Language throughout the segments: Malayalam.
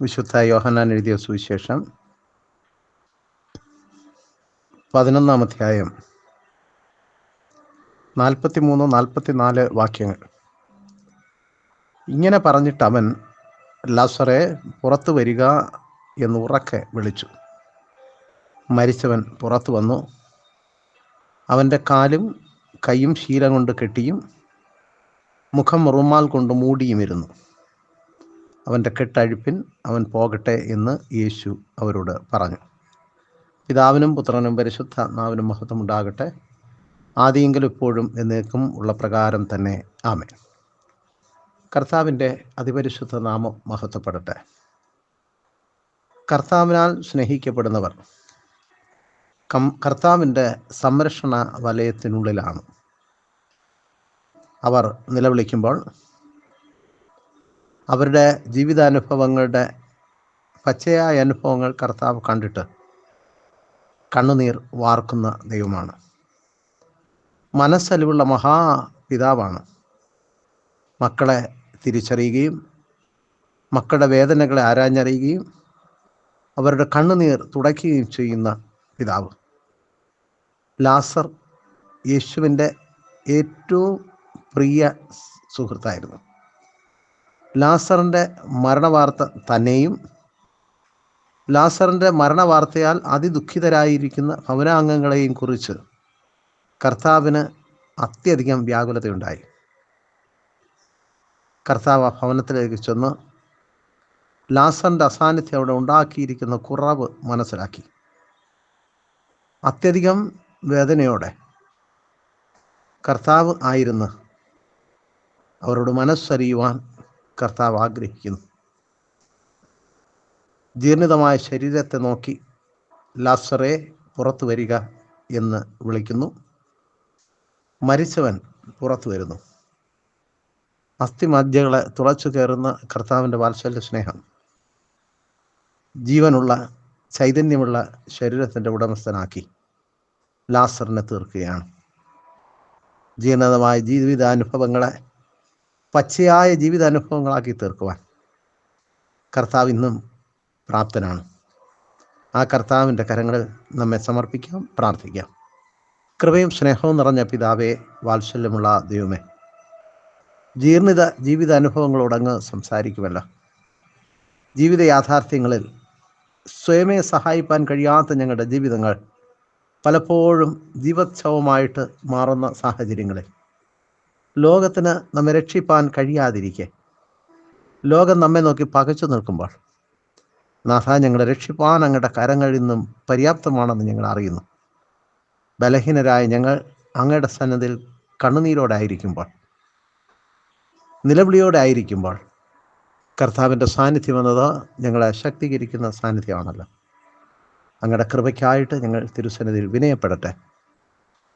വിശുദ്ധ യോഹനാൻ എഴുതിയ സുവിശേഷം പതിനൊന്നാം അധ്യായം നാൽപ്പത്തി മൂന്ന് നാൽപ്പത്തി നാല് വാക്യങ്ങൾ. ഇങ്ങനെ പറഞ്ഞിട്ട് അവൻ ലാസറെ പുറത്തു വരിക എന്ന് ഉറക്കെ വിളിച്ചു. മരിച്ചവൻ പുറത്തു വന്നു. അവന്റെ കാലും കൈയും ശീല കൊണ്ട് കെട്ടിയും മുഖം റുമാൽ കൊണ്ട് മൂടിയുമിരുന്നു. അവന്റെ കെട്ടഴിപ്പിൻ അവൻ പോകട്ടെ എന്ന് യേശു അവരോട് പറഞ്ഞു. പിതാവിനും പുത്രനും പരിശുദ്ധാത്മാവിനും മഹത്വം ഉണ്ടാകട്ടെ. ആദ്യമെങ്കിലും ഇപ്പോഴും എന്നേക്കും ഉള്ള പ്രകാരം തന്നെ. ആമേ കർത്താവിന്റെ അതിപരിശുദ്ധ നാമം മഹത്വപ്പെടട്ടെ. കർത്താവിനാൽ സ്നേഹിക്കപ്പെടുന്നവർ കം കർത്താവിന്റെ സംരക്ഷണ വലയത്തിനുള്ളിലാണ്. അവർ നിലവിളിക്കുമ്പോൾ അവരുടെ ജീവിതാനുഭവങ്ങളുടെ പച്ചയായ അനുഭവങ്ങൾ കർത്താവ് കണ്ടിട്ട് കണ്ണുനീർ വാർക്കുന്ന ദൈവമാണ്. മനസ്സലിവുള്ള മഹാപിതാവാണ്. മക്കളെ തിരിച്ചറിയുകയും മക്കളുടെ വേദനകളെ ആരാഞ്ഞറിയുകയും അവരുടെ കണ്ണുനീർ തുടയ്ക്കുകയും ചെയ്യുന്ന പിതാവ്. ലാസർ യേശുവിന്റെ ഏറ്റവും പ്രിയ സുഹൃത്തായിരുന്നു. ലാസറിന്റെ മരണവാർത്ത തന്നെയും ലാസറിന്റെ മരണവാർത്തയാൽ അതിദുഃഖിതരായിരിക്കുന്ന ഭവനാംഗങ്ങളെയും കുറിച്ച് കർത്താവിന് അത്യധികം വ്യാകുലതയുണ്ടായി. കർത്താവ് ഭവനത്തിലേക്ക് ചെന്ന് ലാസറിന്റെ അസാന്നിധ്യം അവിടെ ഉണ്ടാക്കിയിരിക്കുന്ന കുറവ് മനസ്സിലാക്കി. അത്യധികം വേദനയോടെ കർത്താവ് ആയിരുന്ന് അവരോട് മനസ്സറിയുവാൻ കർത്താവ് ആഗ്രഹിക്കുന്നു. ജീർണിതമായ ശരീരത്തെ നോക്കി ലാസറെ പുറത്തു വരിക എന്ന് വിളിക്കുന്നു. മരിച്ചവൻ പുറത്തു വരുന്നു. അസ്ഥിമധ്യകളെ തുളച്ചു കയറുന്ന കർത്താവിന്റെ വാത്സല്യ സ്നേഹം. ജീവനുള്ള ചൈതന്യമുള്ള ശരീരത്തിന്റെ ഉടമസ്ഥനാക്കി ലാസറിനെ തീർക്കുകയാണ്. ജീർണതമായ ജീവിതാനുഭവങ്ങളെ പച്ചയായ ജീവിത അനുഭവങ്ങളാക്കി തീർക്കുവാൻ കർത്താവ് ഇന്നും പ്രാപ്തനാണ്. ആ കർത്താവിന്റെ കരങ്ങൾ നമ്മെ സമർപ്പിക്കാം പ്രാർത്ഥിക്കാം. കൃപയും സ്നേഹവും നിറഞ്ഞ പിതാവേ വാത്സല്യമുള്ള ദൈവമേ ജീർണിത ജീവിത അനുഭവങ്ങളോടങ്ങ് സംസാരിക്കുമല്ലോ. ജീവിത യാഥാർത്ഥ്യങ്ങളിൽ സ്വയമേ സഹായിപ്പാൻ കഴിയാത്ത ഞങ്ങളുടെ ജീവിതങ്ങൾ പലപ്പോഴും ജീവോത്സവമായിട്ട് മാറുന്ന സാഹചര്യങ്ങളിൽ ലോകത്തിന് നമ്മെ രക്ഷിപ്പാൻ കഴിയാതിരിക്കെ. ലോകം നമ്മെ നോക്കി പകച്ചു നിൽക്കുമ്പോൾ നാഥ ഞങ്ങളെ രക്ഷിപ്പാൻ അങ്ങയുടെ കരങ്ങളിൽ നിന്നും പര്യാപ്തമാണെന്ന് ഞങ്ങൾ അറിയുന്നു. ബലഹീനരായ ഞങ്ങൾ അങ്ങയുടെ സന്നദ്ധയിൽ കണ്ണുനീരോടെ ആയിരിക്കുമ്പോൾ നിലവിളിയോടെ ആയിരിക്കുമ്പോൾ കർത്താവിന്റെ സാന്നിധ്യം എന്നത് ഞങ്ങളെ ശക്തീകരിക്കുന്ന സാന്നിധ്യമാണല്ലോ. അങ്ങയുടെ കൃപയ്ക്കായിട്ട് ഞങ്ങൾ തിരുസന്നിധിയിൽ വിനയപ്പെടട്ടെ.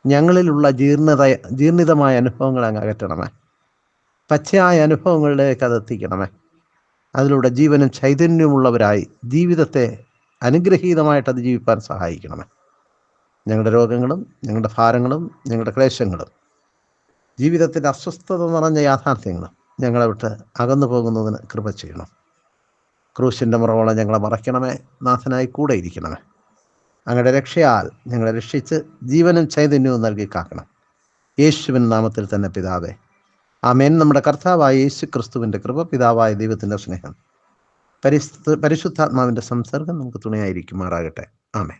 ഞങ്ങളിലുള്ള ജീർണത ജീർണിതമായ അനുഭവങ്ങൾ അങ്ങ് അകറ്റണമേ. പച്ചയായ അനുഭവങ്ങളിലേക്ക് അത് എത്തിക്കണമേ. അതിലൂടെ ജീവനും ചൈതന്യമുള്ളവരായി ജീവിതത്തെ അനുഗ്രഹീതമായിട്ട് അത് ജീവിപ്പാൻ സഹായിക്കണമേ. ഞങ്ങളുടെ രോഗങ്ങളും ഞങ്ങളുടെ ഭാരങ്ങളും ഞങ്ങളുടെ ക്ലേശങ്ങളും ജീവിതത്തിന്റെ അസ്വസ്ഥത നിറഞ്ഞ യാഥാർത്ഥ്യങ്ങളും ഞങ്ങളെ വിട്ട് അകന്നു പോകുന്നതിന് കൃപ ചെയ്യണം. ക്രൂശിന്റെ മുറവോളം ഞങ്ങളെ മറയ്ക്കണമേ. നാഥനായി കൂടെ ഇരിക്കണമേ അങ്ങയുടെ രക്ഷയാൽ ഞങ്ങളെ രക്ഷിച്ച് ജീവനും ചൈതന്യവും നൽകി കാക്കണം. യേശുവിൻ നാമത്തിൽ തന്നെ പിതാവേ. ആമേൻ. നമ്മുടെ കർത്താവായ യേശു ക്രിസ്തുവിന്റെ കൃപ പിതാവായ ദൈവത്തിന്റെ സ്നേഹം. പരിശുദ്ധ പരിശുദ്ധാത്മാവിന്റെ സംസർഗം നമുക്ക് തുണയായിരിക്കുമാറാകട്ടെ. ആമേൻ.